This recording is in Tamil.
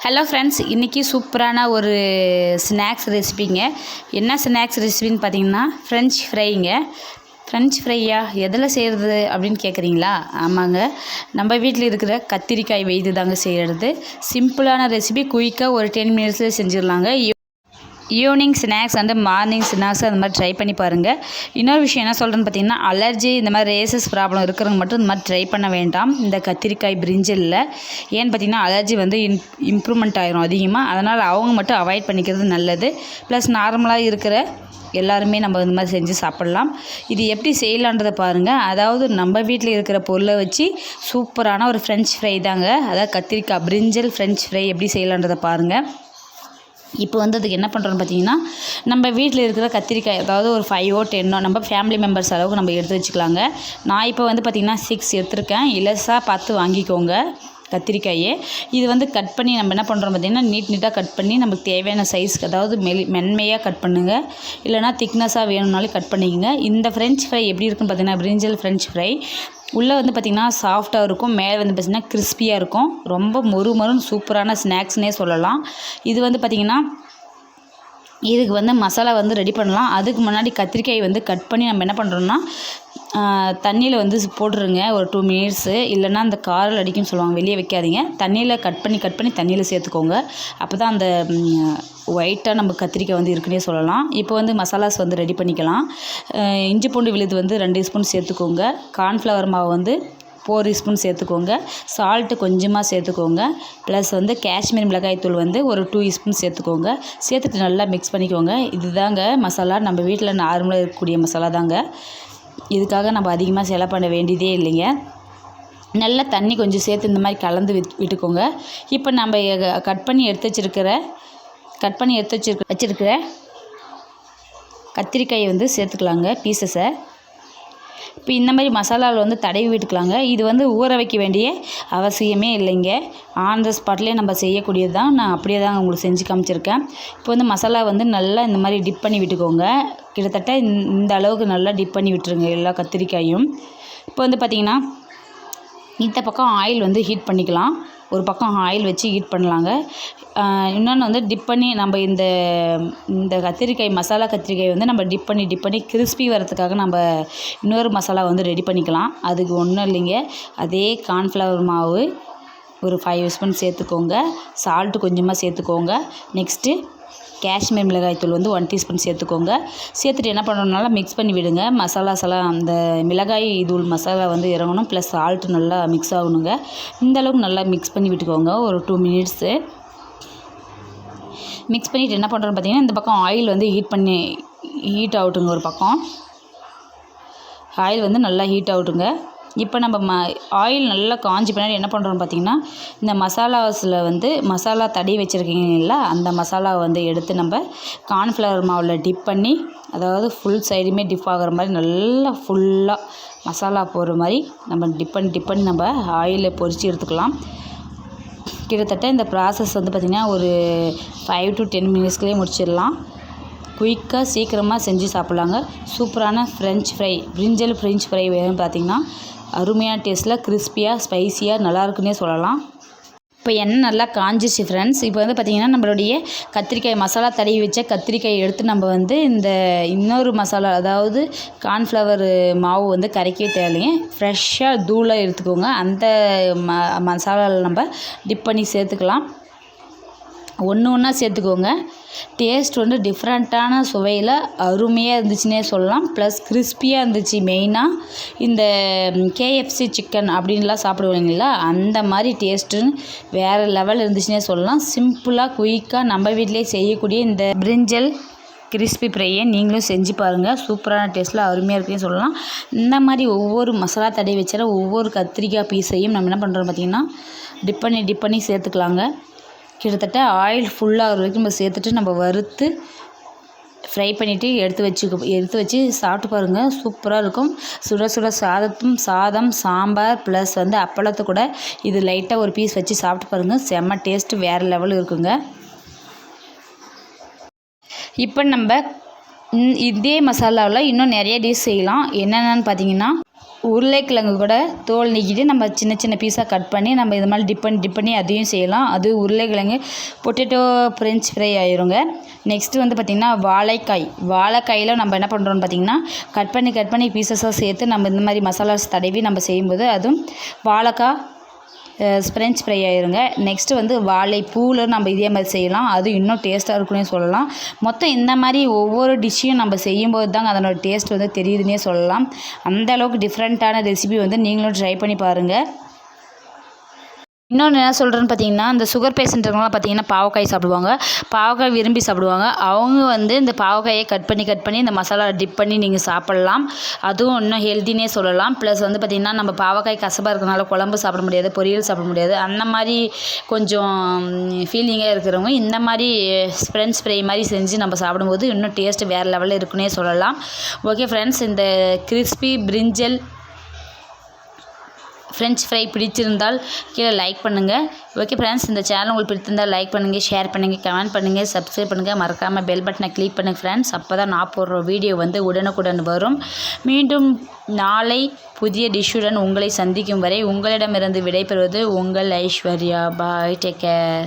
ஹலோ ஃப்ரெண்ட்ஸ் இன்றைக்கி சூப்பரான ஒரு ஸ்நாக்ஸ் ரெசிபிங்க என்ன ஸ்நாக்ஸ் ரெசிபின்னு பார்த்தீங்கன்னா ஃப்ரெஞ்ச் ஃப்ரைங்க ஃப்ரெஞ்ச் ஃப்ரையா எதில் செய்கிறது அப்படின்னு கேட்குறீங்களா ஆமாங்க. நம்ம வீட்டில் இருக்கிற கத்திரிக்காய் வைத்து தாங்க செய்கிறது சிம்பிளான ரெசிபி குயிக்காக ஒரு டென் மினிட்ஸில் செஞ்சிடலாங்க. Evening snacks and morning snacks அந்த மாதிரி ட்ரை பண்ணி பாருங்கள் இன்னொரு விஷயம் என்ன சொல்கிறேன்னு பார்த்தீங்கன்னா அலர்ஜி இந்த மாதிரி ரேசஸ் ப்ராப்ளம் இருக்கிறவங்க மட்டும் இந்த மாதிரி ட்ரை பண்ண வேண்டாம். இந்த கத்திரிக்காய் பிரிஞ்சில் ஏன்னு பார்த்தீங்கன்னா அலர்ஜி வந்து இம் இம்ப்ரூவ்மெண்ட் ஆயிரும் அதிகமாக அதனால் அவங்க மட்டும் அவாய்ட் பண்ணிக்கிறது நல்லது. ப்ளஸ் நார்மலாக இருக்கிற எல்லாருமே நம்ம இந்த மாதிரி செஞ்சு சாப்பிட்லாம். இது எப்படி செய்யலான்றதை பாருங்கள் அதாவது நம்ம வீட்டில் இருக்கிற பொருளை வச்சு சூப்பரான ஒரு ஃப்ரெஞ்ச் ஃப்ரை தாங்க. அதாவது கத்திரிக்காய் பிரிஞ்சல் ஃப்ரெஞ்ச் ஃப்ரை எப்படி செய்யலான்றதை பாருங்கள் இப்போ வந்து அதுக்கு என்ன பண்ணுறோன்னு பார்த்தீங்கன்னா நம்ம வீட்டில் இருக்கிற கத்திரிக்காய் அதாவது ஒரு ஃபைவோ டென்னோ நம்ம ஃபேமிலி மெம்பர்ஸ் அளவுக்கு நம்ம எடுத்து வச்சுக்கலாங்க. நான் இப்போ வந்து பார்த்திங்கன்னா சிக்ஸ் எடுத்திருக்கேன். இலசாக பார்த்து வாங்கிக்கோங்க கத்திரிக்காயே. இது வந்து கட் பண்ணி நம்ம என்ன பண்ணுறோம் பார்த்திங்கன்னா நீட் நீட்டாக கட் பண்ணி நமக்கு தேவையான சைஸ்க்கு அதாவது மெலி மென்மையாக கட் பண்ணுங்கள் இல்லைனா திக்னஸாக வேணும்னாலும் கட் பண்ணிக்கங்க. இந்த ஃப்ரெஞ்ச் ஃப்ரை எப்படி இருக்குன்னு பார்த்தீங்கன்னா பிரிஞ்சல் ஃப்ரெஞ்ச் ஃப்ரை உள்ளே வந்து பார்த்திங்கன்னா சாஃப்டாக இருக்கும். மேலே வந்து பார்த்திங்கன்னா கிறிஸ்பியாக இருக்கும். ரொம்ப மொறு மொறுன்னு சூப்பரான ஸ்நாக்ஸ்னே சொல்லலாம். இது வந்து பார்த்திங்கன்னா இதுக்கு வந்து மசாலா வந்து ரெடி பண்ணலாம். அதுக்கு முன்னாடி கத்திரிக்காய் வந்து கட் பண்ணி நம்ம என்ன பண்ணுறோம்னா தண்ணியில் வந்து போட்டுருங்க. ஒரு டூ மினிட்ஸு இல்லைன்னா அந்த காரில் அடிக்கும்னு சொல்லுவாங்க வெளியே வைக்காதீங்க. தண்ணியில் கட் பண்ணி கட் பண்ணி தண்ணியில் சேர்த்துக்கோங்க. அப்போ தான் அந்த ஒயிட்டாக நம்ம கத்திரிக்காய் வந்து இருக்குன்னே சொல்லலாம். இப்போ வந்து மசாலாஸ் வந்து ரெடி பண்ணிக்கலாம். இஞ்சி பூண்டு விழுது வந்து ரெண்டு ஸ்பூன் சேர்த்துக்கோங்க. கார்ன்ஃப்ளவர் மாவு வந்து ஃபோர் ஸ்பூன் சேர்த்துக்கோங்க. சால்ட்டு கொஞ்சமாக சேர்த்துக்கோங்க. ப்ளஸ் வந்து காஷ்மீர் மிளகாய் தூள் வந்து ஒரு டூ ஸ்பூன் சேர்த்துக்கோங்க. சேர்த்துட்டு நல்லா மிக்ஸ் பண்ணிக்கோங்க. இதுதாங்க மசாலா. நம்ம வீட்டில் நார்மலாக இருக்கக்கூடிய மசாலா தாங்க. இதுக்காக நம்ம அதிகமாக செலவு பண்ண வேண்டியதே இல்லைங்க. நல்லா தண்ணி கொஞ்சம் சேர்த்து இந்த மாதிரி கலந்து விட் விட்டுக்கோங்க. இப்போ நம்ம கட் பண்ணி எடுத்து வச்சுருக்கிற கட் பண்ணி எடுத்து வச்சுருக்க வச்சுருக்கிற கத்திரிக்காயை வந்து சேர்த்துக்கலாங்க பீசஸை இப்போ இந்த மாதிரி மசாலாவில் வந்து தடவி விட்டுக்கலாங்க. இது வந்து ஊற வைக்க வேண்டிய அவசியமே இல்லைங்க. ஆன் த ஸ்பாட்லேயே நம்ம செய்யக்கூடியது தான். நான் அப்படியே தான் உங்களுக்கு செஞ்சு காமிச்சிருக்கேன். இப்போ வந்து மசாலா வந்து நல்லா இந்த மாதிரி டிப் பண்ணி விட்டுக்கோங்க. கிட்டத்தட்ட இந்த அளவுக்கு நல்லா டிப் பண்ணி விட்டுருங்க எல்லா கத்திரிக்காயும். இப்போ வந்து பார்த்திங்கன்னா இந்த பக்கம் ஆயில் வந்து ஹீட் பண்ணிக்கலாம். ஒரு பக்கம் ஆயில் வச்சு ஹீட் பண்ணலாங்க. இன்னொன்று வந்து டிப் பண்ணி நம்ம இந்த இந்த கத்திரிக்காய் மசாலா கத்திரிக்காய் வந்து நம்ம டிப் பண்ணி டிப் பண்ணி கிறிஸ்பி வரதுக்காக நம்ம இன்னொரு மசாலா வந்து ரெடி பண்ணிக்கலாம். அதுக்கு ஒன்றும் இல்லைங்க. அதே கார்ன்ஃப்ளவர் மாவு ஒரு ஃபைவ் ஸ்பூன் சேர்த்துக்கோங்க. சால்ட்டு கொஞ்சமாக சேர்த்துக்கோங்க. நெக்ஸ்ட்டு காஷ்மீர் மிளகாய்த்தூள் வந்து ஒன் டீஸ்பூன் சேர்த்துக்கோங்க. சேர்த்துட்டு என்ன பண்ணணும்னால மிக்ஸ் பண்ணி விடுங்க. மசாலாஸ் எல்லாம் அந்த மிளகாய் தூள் மசாலா வந்து இறங்கணும். ப்ளஸ் சால்ட்டு நல்லா மிக்ஸ் ஆகணுங்க. இந்தளவுக்கு நல்லா மிக்ஸ் பண்ணி விட்டுக்கோங்க. ஒரு டூ மினிட்ஸு மிக்ஸ் பண்ணிவிட்டு என்ன பண்ணுறோன்னு பார்த்தீங்கன்னா இந்த பக்கம் ஆயில் வந்து ஹீட் பண்ணி ஹீட் ஆகட்டுங்க ஒரு பக்கம். ஆயில் வந்து நல்லா ஹீட் ஆகட்டுங்க. இப்போ நம்ம ம ஆயில் நல்லா காஞ்சி பின்னாடி என்ன பண்ணுறோம்னு பார்த்திங்கன்னா இந்த மசாலாஸில் வந்து மசாலா தடி வச்சுருக்கீங்களா அந்த மசாலாவை வந்து எடுத்து நம்ம கார்ன்ஃப்ளவர் மாவில் டிப் பண்ணி அதாவது ஃபுல் சைடுமே டிப் ஆகிற மாதிரி நல்லா ஃபுல்லாக மசாலா போடுற மாதிரி நம்ம டிப் பண்ணி டிப் பண்ணி நம்ம ஆயிலில் பொரித்து எடுத்துக்கலாம். கிட்டத்தட்ட இந்த ப்ராசஸ் வந்து பார்த்திங்கன்னா ஒரு ஃபைவ் டு டென் மினிட்ஸ்க்குள்ளே முடிச்சிடலாம். குயிக்காக சீக்கிரமாக செஞ்சு சாப்பிட்லாங்க. சூப்பரான French fry brinjal French fry வேணும்னு பார்த்திங்கன்னா அருமையான டேஸ்ட்டில் கிறிஸ்பியாக ஸ்பைஸியாக நல்லாயிருக்குன்னே சொல்லலாம். இப்போ எண்ணெய் நல்லா காஞ்சிச்சு ஃப்ரெண்ட்ஸ் இப்போ வந்து பார்த்திங்கன்னா நம்மளுடைய கத்திரிக்காய் மசாலா தடவி வச்ச கத்திரிக்காய் எடுத்து நம்ம வந்து இந்த இன்னொரு மசாலா அதாவது கார்ன்ஃப்ளவர் மாவு வந்து கரைக்கவே தேவையில்லைங்க. ஃப்ரெஷ்ஷாக தூளாக எடுத்துக்கோங்க. அந்த ம மசாலாவில் நம்ம டிப் பண்ணி சேர்த்துக்கலாம். ஒன்று ஒன்றா சேர்த்துக்கோங்க. டேஸ்ட் வந்து டிஃப்ரெண்ட்டான சுவையில் அருமையாக இருந்துச்சுன்னே சொல்லலாம். ப்ளஸ் கிறிஸ்பியாக இருந்துச்சு மெயினாக இந்த கேஎஃப்சி சிக்கன் அப்படின்லாம் சாப்பிடுவீங்களா அந்த மாதிரி டேஸ்ட்டுன்னு வேறு லெவல் இருந்துச்சுன்னே சொல்லலாம். சிம்பிளாக குயிக்காக நம்ம வீட்டிலே செய்யக்கூடிய இந்த பிரிஞ்சல் கிறிஸ்பி ஃப்ரையை நீங்களும் செஞ்சு பாருங்கள் சூப்பரான டேஸ்ட்டில் அருமையாக இருக்குன்னு சொல்லலாம். இந்த மாதிரி ஒவ்வொரு மசாலா தடை வச்சால ஒவ்வொரு கத்திரிக்காய் பீஸையும் நம்ம என்ன பண்ணுறோம் பார்த்திங்கன்னா டிப் பண்ணி டிப் பண்ணி சேர்த்துக்கலாங்க. கிட்டத்தட்ட ஆயில் ஃபுல்லாகிற வரைக்கும் நம்ம சேர்த்துட்டு நம்ம வறுத்து ஃப்ரை பண்ணிவிட்டு எடுத்து வச்சுக்க எடுத்து வச்சு சாப்பிட்டு பாருங்கள் சூப்பராக இருக்கும். சுட சுட சாதத்தும் சாதம் சாம்பார் ப்ளஸ் வந்து அப்பளத்தை கூட இது லைட்டாக ஒரு பீஸ் வச்சு சாப்பிட்டு பாருங்கள் செம்ம டேஸ்ட்டு வேறு லெவல் இருக்குங்க. இப்போ நம்ம இதே மசாலாவில் இன்னும் நிறைய டிஷ் செய்யலாம். என்னென்னு பார்த்தீங்கன்னா உருளைக்கிழங்கு கூட தோல் நீக்கிட்டு நம்ம சின்ன சின்ன பீஸாக கட் பண்ணி நம்ம இது மாதிரி டிப் பண்ணி டிப் பண்ணி அதையும் செய்யலாம். அது உருளைக்கிழங்கு பொட்டேட்டோ ஃப்ரெஞ்ச் ஃப்ரை ஆயிருங்க. நெக்ஸ்ட்டு வந்து பார்த்திங்கன்னா வாழைக்காய். வாழைக்காயில் நம்ம என்ன பண்ணுறோம்னு பார்த்திங்கன்னா கட் பண்ணி கட் பண்ணி பீசஸாக சேர்த்து நம்ம இந்த மாதிரி மசாலாஸ் தடவி நம்ம செய்யும்போது அதுவும் வாழைக்காய் ஃப்ரெஞ்ச் ஃப்ரை ஆயிருங்க. நெக்ஸ்ட்டு வந்து வாழைப்பூவில் நம்ம இதே மாதிரி செய்யலாம். அது இன்னும் டேஸ்ட்டாக இருக்குன்னே சொல்லலாம். மொத்தம் இந்த மாதிரி ஒவ்வொரு டிஷ்ஷையும் நம்ம செய்யும்போது தாங்க அதனோட டேஸ்ட் வந்து தெரியுதுன்னே சொல்லலாம். அந்த அளவுக்கு டிஃப்ரெண்ட்டான ரெசிபி வந்து நீங்களும் ட்ரை பண்ணி பாருங்கள் இன்னொன்று என்ன சொல்கிறேன்னு பார்த்தீங்கன்னா இந்த சுகர் பேஷண்ட்டுங்களாம் பார்த்தீங்கன்னா பாவக்காய் சாப்பிடுவாங்க. பாவக்காய் விரும்பி சாப்பிடுவாங்க. அவங்க வந்து இந்த பாவக்காயை கட் பண்ணி கட் பண்ணி இந்த மசாலா டிப் பண்ணி நீங்கள் சாப்பிட்லாம். அதுவும் இன்னும் ஹெல்த்தினே சொல்லலாம். ப்ளஸ் வந்து பார்த்திங்கன்னா நம்ம பாவக்காய் கசப்பாக இருக்கிறனால குழம்பு சாப்பிட முடியாது பொரியல் சாப்பிட முடியாது. அந்த மாதிரி கொஞ்சம் ஃபீலிங்காக இருக்கிறவங்க இந்த மாதிரி ஃப்ரெண்ட்ஸ் ஃப்ரை மாதிரி செஞ்சு நம்ம சாப்பிடும்போது இன்னும் டேஸ்ட்டு வேறு லெவலில் இருக்குன்னே சொல்லலாம். ஓகே ஃப்ரெண்ட்ஸ் இந்த கிறிஸ்பி பிரிஞ்சல் ஃப்ரெஞ்ச் ஃப்ரை பிடிச்சிருந்தால் கீழே லைக் பண்ணுங்கள் ஓகே ஃப்ரெண்ட்ஸ் இந்த சேனல் உங்களுக்கு பிடிச்சிருந்தால் லைக் பண்ணுங்கள் ஷேர் பண்ணுங்கள் கமெண்ட் பண்ணுங்கள் சப்ஸ்கிரைப் பண்ணுங்கள் மறக்காமல் பெல் பட்டனை கிளிக் பண்ணுங்கள் ஃப்ரெண்ட்ஸ் அப்போ தான் நான் போடுற வீடியோ வந்து உடனுக்குடன் வரும். மீண்டும் நாளை புதிய டிஷ்ஷுடன் உங்களை சந்திக்கும் வரை உங்களிடமிருந்து விடைபெறுவது உங்கள் ஐஸ்வர்யா. Bye take care